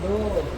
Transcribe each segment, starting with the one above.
เ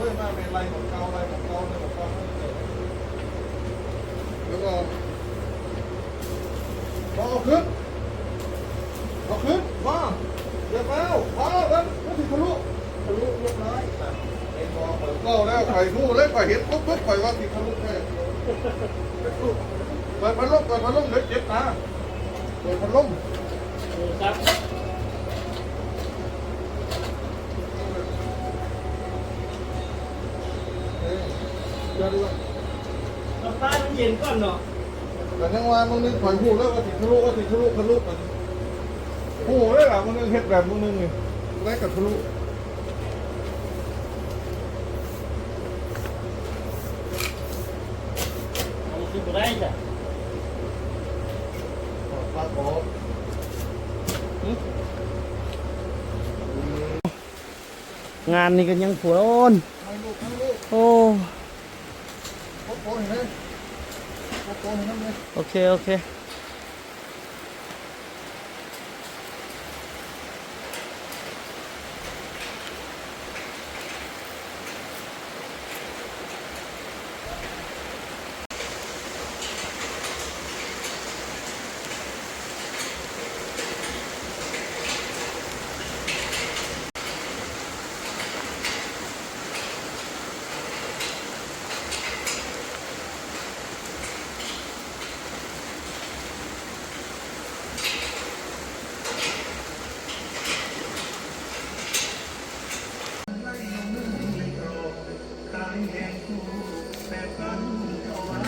เว้ยมาเป็นไรของเกาอะไรของเก่าอะไรของเก่าแล้วก็พอเอาขึ้นเอาขึ้นมาเดี๋ยวเป้าพอแล้วไม่ถึงทะลุทะลุเรียบร้อยก็แล้วไข่ทู่แล้วไข่เห็นปุ๊บปุ๊บไข่ว่าติดทะลุแค่เปิดพัดลมเปิดพัดลมเดี๋ยวเจ็บนะเปิดพัดลม ครับ เดี๋ยวดูน้ำตามันเย็นก่อนเนาะแต่ยังว่ามึงนึงไข่หูแล้วว่าติดทะลุว่าติดทะลุทะลุกันหูได้หรอมึงนึงเห็ดแบบมึงนึงนี่ได้กับทะลุเอาขึ้นบ่ได้จ้ะปากบอกงานนี้กันยังผัวโอนให้ลูกให้ลูกโอ้ โค้โค้เห็นไหม โอเค โอเค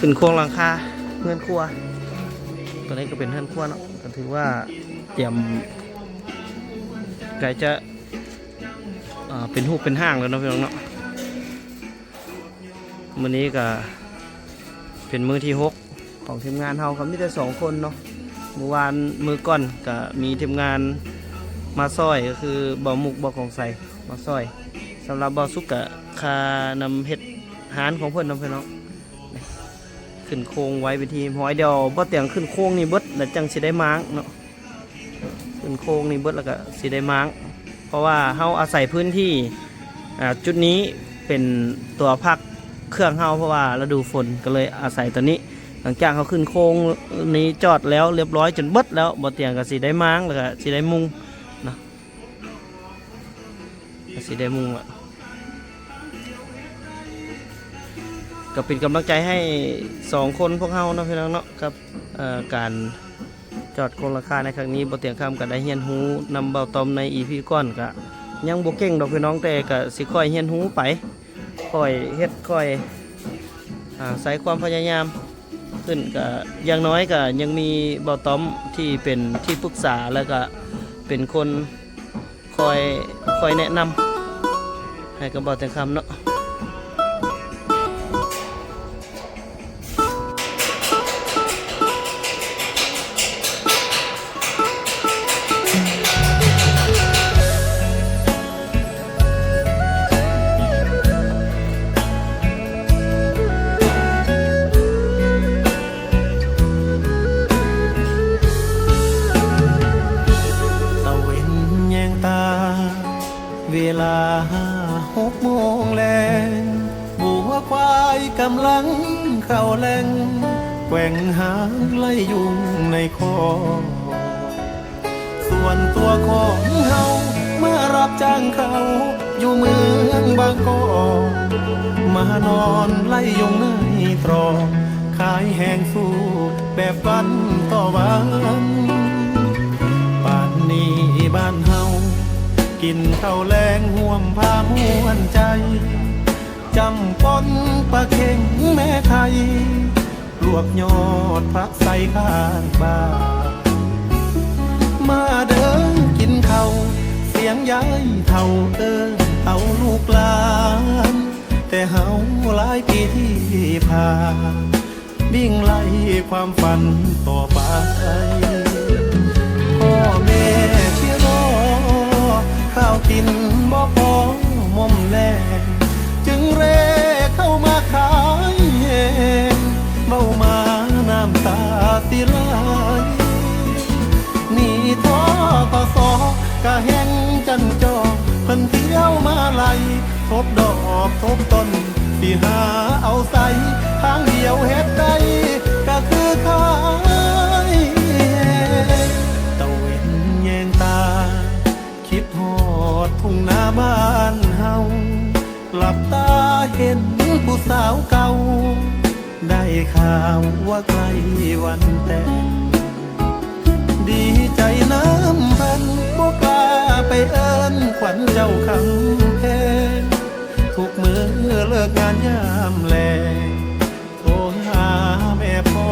ขึ้นโครงหลังคาเพื่อนครัว ตัวนี้ก็เป็นเพื่อนครัวเนาะก็ถือว่าเตรียมไก่จะเป็นหูเป็นห้างแล้วเนาะพี่น้องเนาะมื้อนี้ก็เป็นมื้อที่หกของทีมงานเฮาครับมีแต่สองคนเนาะเมื่อวานมือก่อนก็มีทีมงานมาซอยก็คือบ่อมุกบ่อของใสมาซอยสำหรับบ่อสุกกะคานำเฮ็ดหารของเพิ่นเนาะพี่น้อง ขึ้นโค้งไว้เป็นทีหอยเดียวบ่เตียงขึ้นโค้งนี่เบิดแล้วจังสิได้ม้างเนาะขึ้นโค้งนี่เบิดแล้วก็สิได้ม้าง เพราะว่าเฮาอาศัยพื้นที่จุดนี้เป็นตัวพักเครื่องเฮาเพราะว่าฤดูฝนก็เลยอาศัยตัวนี้ หลังจากเขาขึ้นโค้งนี้จอดแล้วเรียบร้อยจนเบิดแล้วบ่เตียงก็สิได้ม้างแล้วก็สิได้มุงเนาะสิได้มุงอะ ก็เป็นกำลังใจให้สองคนพวกเฮาเนาะพี่น้องเนาะกับการจอดโคงราคาในครั้งนี้บ่เตียงคำก็ได้เฮียนหูนำเบาตอมในอีพีก่อนก็ยังบ่เก่งดอกพี่น้องแต่ก็สิค่อยเฮียนหูไปค่อยเฮ็ดค่อยอ่าใส่ความพยายามขึ้นก็อย่างน้อยก็ยังมีเบาตอมที่เป็นที่ปรึกษาแล้วก็เป็นคนคอยคอยแนะนำให้กับเบาเตียงคำเนาะ ตรอกขายแหงสู้แบบวันต่อวันป่านนี้บ้านเฮากินข้าวแรงห่วมพามวนใจจำปนปลาเข็งแม่ไทยลวกยอดพักใส่ข้างบ้านมาเดินกินเขาเสียงย้ายเท่าเอินเอาลูกหลาน แต่เฮาหลายปีที่ผ่านบิ่งไล่ความฝันต่อไปพ่อแม่ที่รอข้าวกินบ่พอมอมแลงจึงเร่เข้ามาขายเองเบ้ามาน้ำตาสิไหลนี่ท้อกสอกะแห้งจันจอเพิ่นเที่ยวมาไหล ทบดอกทบต้นที่หาเอาใส่ทางเดียวเฮ็ดได้ก็คือขายตะเวนแยงตา คิดฮอดทุ่งนาบ้านเฮาหลับตาเห็นผู้สาวเก่า ได้ข่าวว่าใกล้วันแต่งดีใจน้ำพันบ่กล้าไปเอิ้นขวัญเจ้าคำ ทุกมือเลิกงานยามแลงโทรหาแม่พ่อ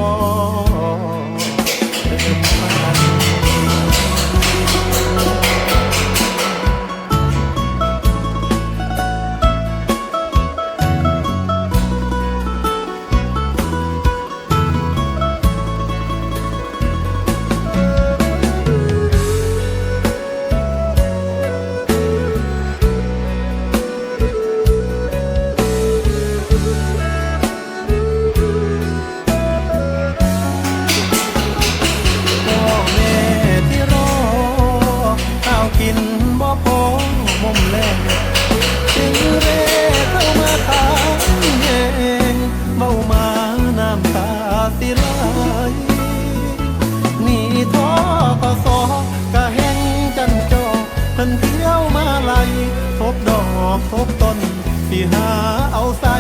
ดอกทบต้นที่หาเอาใส่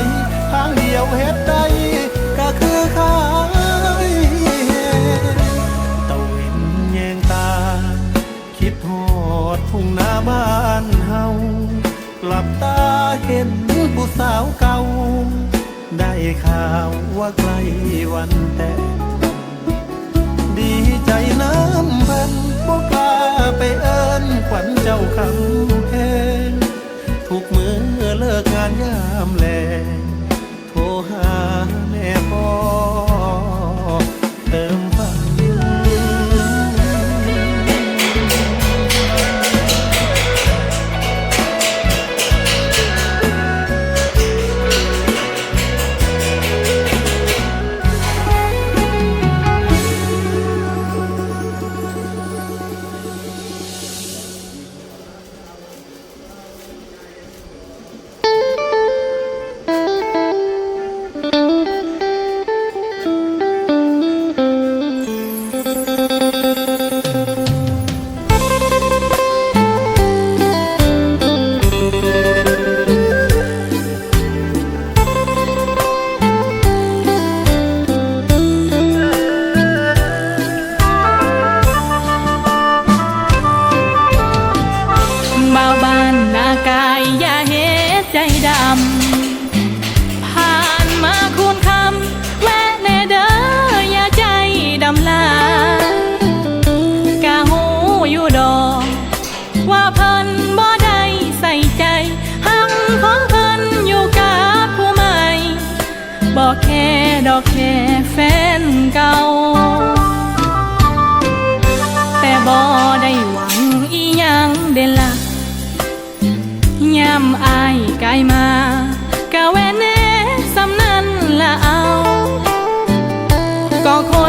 ทางเดียวเฮ็ดได้ก็คือขายตะเวนแยงตา คิดฮอดทุ่งนาบ้านเฮาหลับตาเห็นผู้สาวเก่า ได้ข่าวว่าใกล้วันแต่งดีใจน้ำเพันบ่กล้าไปเอิ้นขวัญเจ้าคำเพ ลิ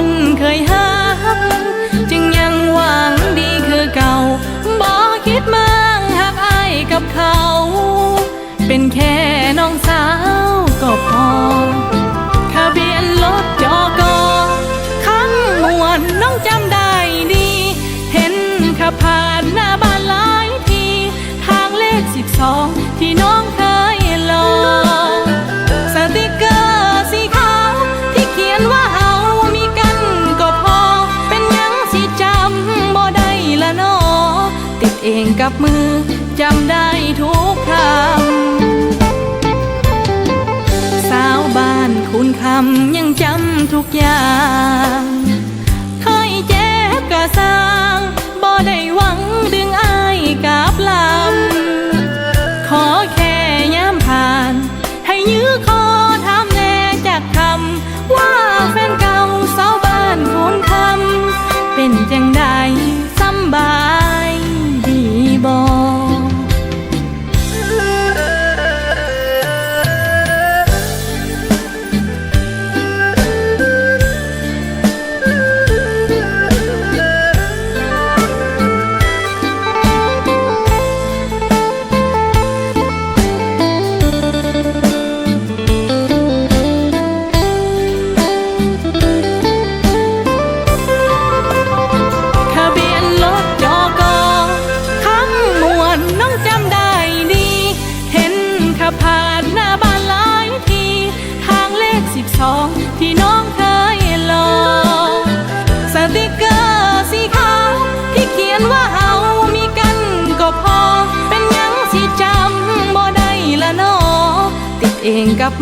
คนเคยหัก จึงยังหวังดีคือเก่าบอกคิดมั่งหักอายกับเขา เป็นแค่น้องสาวก็พอทะเบียนรถจอกอข้างมวนน้องจำได้ดี เห็นขับผ่านหน้าบ้านหลายที ทางเลขสิบสองที่น้องเคย กับมือจำได้ทุกคำสาวบ้านคุณคำยังจำทุกอย่าง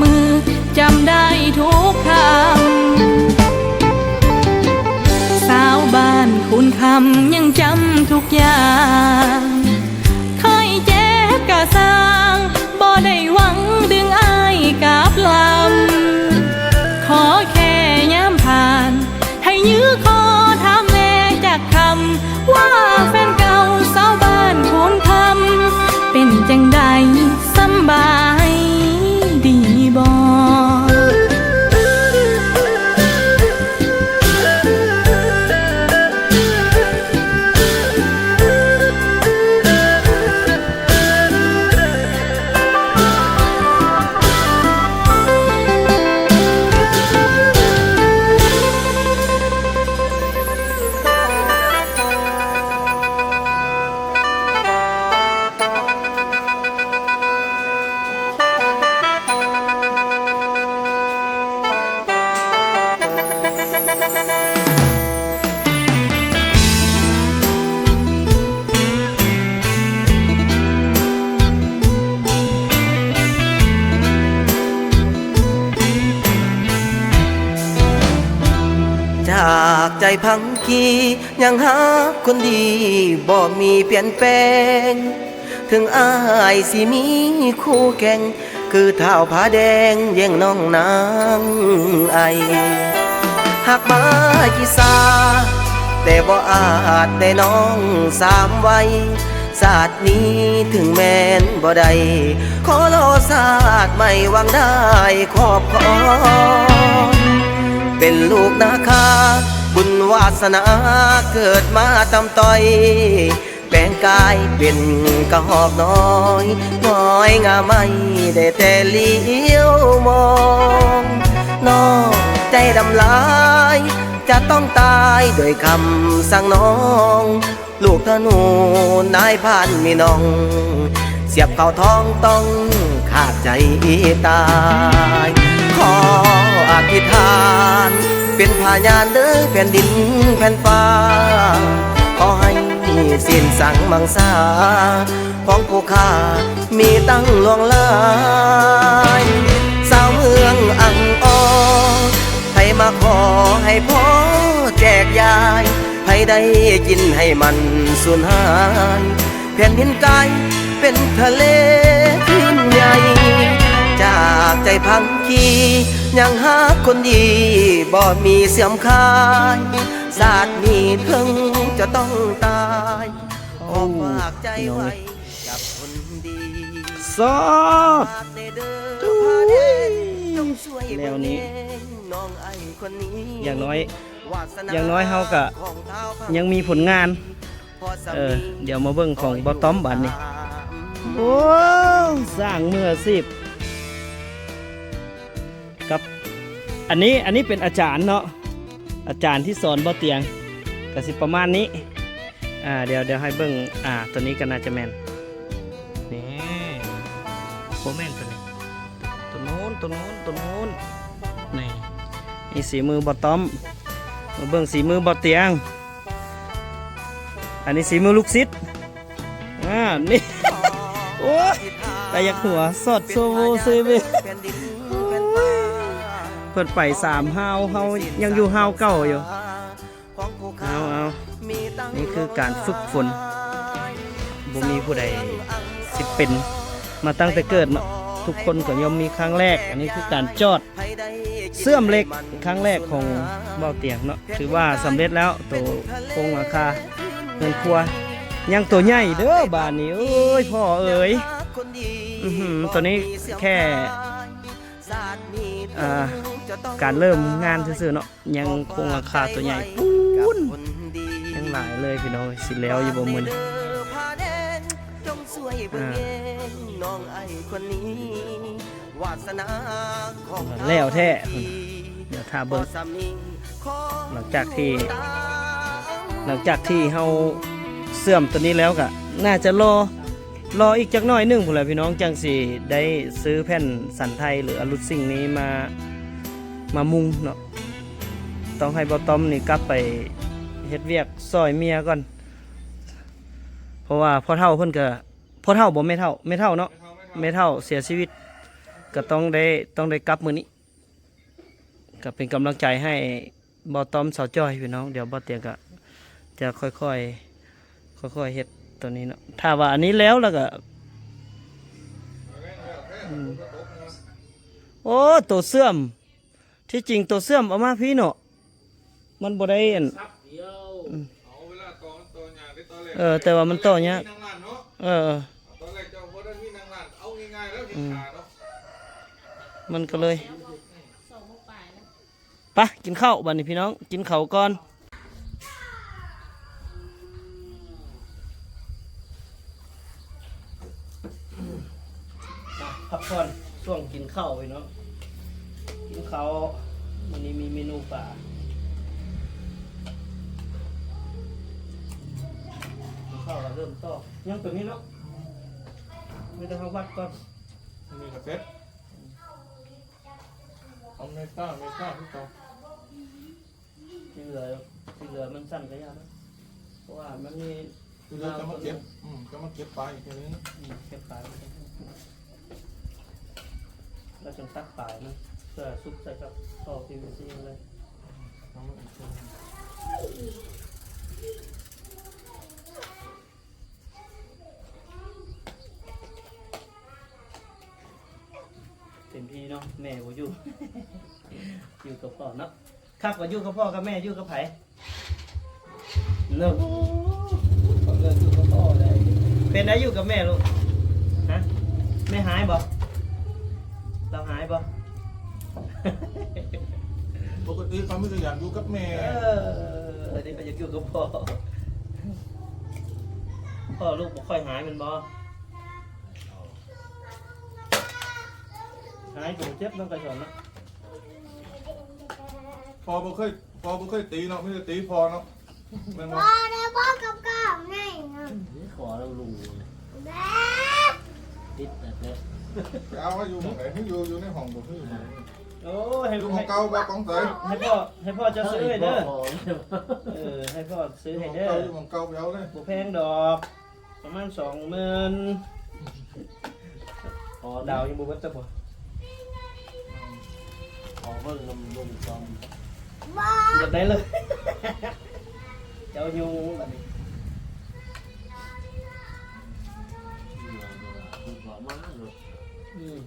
มือจำได้ทุกคำสาวบ้านคุณคำยังจำทุกอย่างเคยเจ็บกะสร้างบ่ได้หวังดึงอายกลับลำขอแค่ย้ำผ่าน ให้ยื้อคอ ใจพังคียังหาคนดีบ่มีเปลี่ยนแปลง ถึงอายสิมีคู่แข่ง คือเท้าผาแดงแย่งน้องนางไอหากมาจีสา แต่บ่อาจได้น้องสามไว้ศาสตร์นี้ถึงแม้นบ่ได้ขอรอศาสตร์ไม่วังได้ขอบคอเป็นลูกนาคา บุญวาสนาเกิดมาตำต้อย แปลงกายเป็นกระหอกน้อยน้อยงามไม่ได้แต่เลี้ยวมองน้องใจดำลายจะต้องตายโดวยคำสั่งน้อง ลูกธนูนายพานมีน้อง เสียบเข้าท้องต้องขาดใจตาย ขออธิษฐาน เป็นพยานเด้อแผ่นดินแผ่นฟ้า ขอให้สิ้นสังมังสา ของผู้ข้ามีตั้งหลวงลายสาวเมืองอังออให้มาขอให้พ่อแจกยาย ให้ได้กินให้มันสูญหายแผ่นดินกายเป็นทะเลขึ้นใหญ่ ใจพังคียังหาคนดีบ่มีเสื่อมคายศาสตร์นี้ถึงจะต้องตายขอฝากใจไว้กับคนดีซอดฝากในเด้อพาแดงจงช่วยแนวนี้เบิ่งแน้องไอ้คนนี้อย่างน้อยวสอย่างน้อยเฮาก็ของเท้าพระยังมีผลงานพอสามีเออ เดี๋ยวมาเบิ่งของบ่ต้อมบัดนี้โอ้สร้างเมื่อสิบ กับ อันนี้อันนี้เป็นอาจารย์เนาะอาจารย์ที่สอนบ่เตียงก็สิประมาณนี้อ่าเดี๋ยวเดี๋ยวให้เบิ่งอ่าตัวนี้ก็น่าจะแมนนี่โบแมนตัวนี้ตัวโน้นตัวโน้นตัวโน้นนี่นี่สีมือบ่ต้อมมาเบิ่งสีมือบ่เตียง อันนี้สีมือลูกซิดอ่านี่โอ้แต่อยากหัวสดโซโวเซเว เปิดไปสามเฮาเฮายังอยู่เฮาเก่าอยู่เอาเอานี่คือการฝึกฝนบ่มีผู้ใดสิเป็นมาตั้งแต่เกิดเนาะทุกคนก็ย่อมมีครั้งแรก อันนี้คือการจอดเสื่อมเหล็กครั้งแรกของเบ้าเตียงเนาะถือว่าสำเร็จแล้วตัวโครงราคาเงินครัว ยังตัวใหญ่เด้อบานนี้เอ้ยพ่อเอ๋ยอือหือตัวนี้แค่อ่า การเริ่มงานซื่อๆเนาะยังคงราคาตัวใหญ่ปูนยังหลายเลยพี่น้องสิแล้วอยู่บ่มื้อนี้อ่าน้องไอ้คนนี้วาสนาของแล้วแท้เดี๋ยวถ้าเบิ่งหลังจากที่ หลังจากที่เฮาเสื่อมตัวนี้แล้วก็น่าจะรอรออีกจักหน่อยหนึงพุ่นแหละพี่น้องจังสิได้ซื้อแผ่นสันไทยหรืออลุดสิ่งนี้มา มามุงเนาะต้องให้บอตอมนี่กลับไปเฮ็ดเวียกซอยเมียก่อน เพราะว่าพ่อเฒ่าเพิ่นก็พ่อเฒ่าบ่แม่เฒ่าแม่เฒ่าเนาะแม่เฒ่าเสียชีวิต ก็ต้องได้ต้องได้กลับมื้อนี้ก็เป็นกำลังใจให้บอตอมสาวจ้อยพี่น้อง เดี๋ยวบอเตียงก็จะค่อยๆค่อยๆเฮ็ดตัวนี้เนาะถ้าว่าอันนี้แล้วแล้วก็โอ้ตัวเสื่อม ที่จริงตัวเสื่อมเอามาพี่เนาะมันบ่ได้อันเอาเวลาตอนตอนยางได้ตอนแรกเออแต่ว่ามันต่อยากเนาะเออตอนแรกเจ้าบ่ได้มีนางลานเอาง่ายๆแล้วเห็นขาเนาะมันก็เลยปะกินข้าวบัดนี้พี่น้อง กินข้าวก่อนพักผ่อนช่วงกินข้าวพี่น้องกินข้าว ป่ากินข้าวแล้วเริ่มต่อยังตัวนี้เนาะไม่ต้องเอาวัดก่อนมีกระเซ็ตเอาเมต้าเมต้าพี่ต่อที่เหลือที่เหลือมันสั้นก็ยากนะเพราะว่ามันมีคือเราจะมาเก็บอืมจะมาเก็บปลาอีกทีนึงอืมเก็บปลายไว้แล้วจนตักปลายนะเพื่อซุปใส่กับท่อ PVC เลย เอามาอีกทีนึงเต็มที่เนาะแม่บ่อยู่ อยู่กับพ่อเนาะครับว่าอยู่กับพ่อกับแม่อยู่กับไผเนาะผมเลิกอยู่กับพ่อเลยเป็นได้อยู่กับแม่ลูกฮะแม่หายบ่เราหายบ่ ปก ติเขาไม่ได้อยากอยู่กับแม่เอออันนี้ก็จะอยู่กับพ่อ พ่อลูกบ่ค่อยหายมันบ่หายกูเจ็บน้องกระชอนนะพอบ่เคยพอบ่เคยตีเนาะไม่ได้ตีพอเนาะแม่นบ่พ่อได้พ่อกับข้าวไงนะนี่ขอเราลุงแม่ติดแต่เล็บไปเอาไว้อยู่หม้องไหนให้อยู่อยู่ในห้องบ่คืออยู่หม้องไหน โอ้ให้อยู่ห้อให้งเก่าบ่ต้องใส่ให้พ่อให้พ่อจะซื้อให้เด้อเออให้พ่อซื้อให้ห้องเด้อเก่าอยู่ห้องเก่าไปเอาเลยบ่แพงดอก ประมาณสองหมื่นอ๋อดาวยังบ่เบิดจ้ะบ่ขอเบิ่งลมลมซอมพ่อหมดได้เลย เจ้ายุงแบบนี้อืม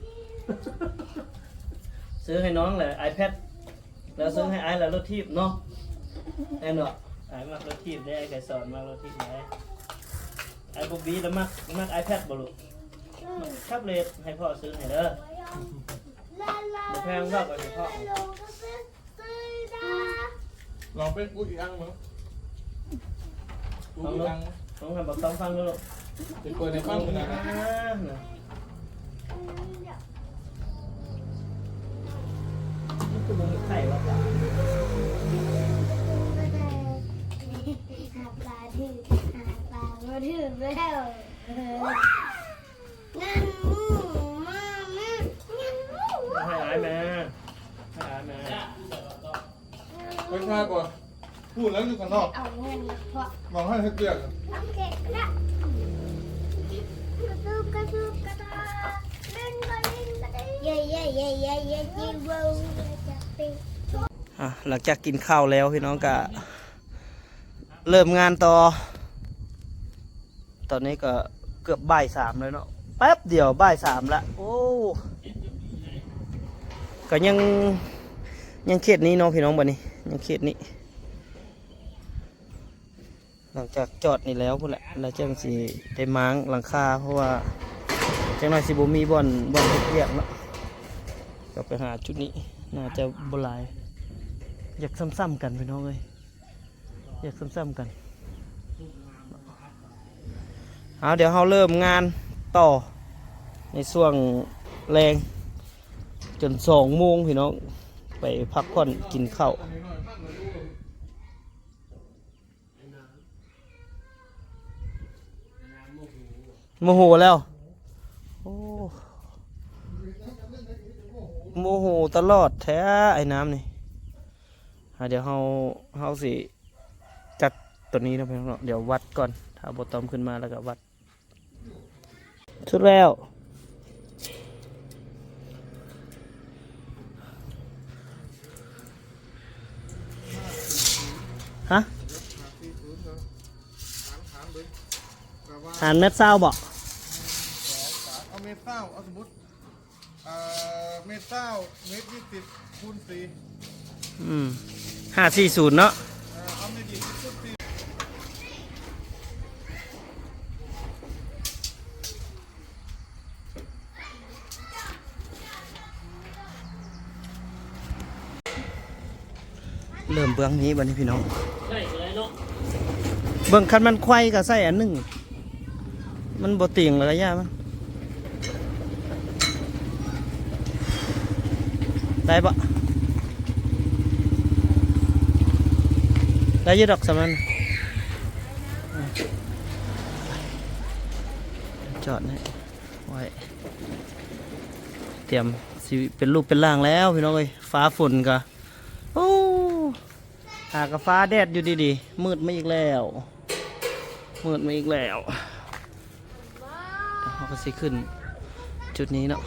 ซื้อให้น้องเลย iPad แล้วซื้อให้ไอ้แล้วรถทีบเนาะแน่นอนไอ้มากรถทีบได้ไอ้ไก่สอนมากรถทีบได้ไอ้บ๊อบบี้แล้วมากมาก iPad บ่ลูกมักแท็บเล็ตให้พ่อซื้อให้เด้อลาลาบ่แพงมากกว่าให้พ่อลงก็เป็นตื่นนะลองเป็นกูอีกอังมั้งกูอีกอังต้องให้บอกต้องฟังด้วยลูกจะเปิดในฟังกันนะ คือบ่มีไข่ว่าจ้ะหาปลาถือหาปลามาถือแล้วงั้นมูมาแม่งั้นมูให้ร้ายแม่ให้ร้ายแม่ไปข้าก่อนพูดแล้วอยู่กันนอกเอาเงินมาเพาะมองให้เฮ็ดเรียกน้ำเก็บละกระตุกกระตุกกระตาเล่นก็เล่นก็ได้เย่เย่เย่เย่เย่จีบวจะไปอะ หลังจากกินข้าวแล้วพี่น้องก็เริ่มงานต่อ ตอนนี้ก็เกือบบ่ายสามเลยเนาะแป๊บเดียวบ่ายสามละโอ้ก็ยังยังเขตนี้เนาะพี่น้องบันนี้ยังเขตนี้ หลังจากจอดนี่แล้วพุ่นแหละแล้วจังสิได้ม้างหลังคาเพราะว่าจังหน่อยสิบ่มีบ่อนบ่อนเฮ็ดเวียกเนาะก็ไปหาจุดนี้ น่าจะบลาย อยากซ้ำๆกันพี่น้องเอ้ยอยากซ้ำๆกันเอาเดี๋ยวเราเริ่มงานต่อในช่วงแรงจนสองโมงพี่น้องไปพักผ่อนกินข้าวโมโหแล้วโอ้ โมโหตลอดแท้ไอ้น้ำนี่อะเดี๋ยวเฮาเฮาสิจัดตัวนี้นะพี่น้อนเดี๋ยววัดก่อน ถ้าบตอมขึ้นมาแล้วก็วัดชุดแล้วฮะหารเม็ดเศร้าบ่เอาเมตรเศร้าเอาสมมติ เอ่อเมตรเศร้าเมตรยี่สิบคูณสี่อืมห้าสี่ศูนย์เนาะเอ่อเอาเมตรยี่สิบคูณสี่เริ่มเบื้องนี้บัดนี้พี่น้องเบื้องคันมันไขว้กับใส่อันหนึ่งมันบ่เตียงระยะมัน ได้ปะได้ยืดดอกสำนันจอดนี่ไว้เตรียมสิเป็นรูปเป็นร่างแล้วพี่น้องเอ้ยฟ้าฝนกะโอ้หากฟ้าแดดอยู่ดีๆมืดมาอีกแล้ว มืดมาอีกแล้วเดี๋ยวเราก็สิขึ้น จุดนี้เนาะ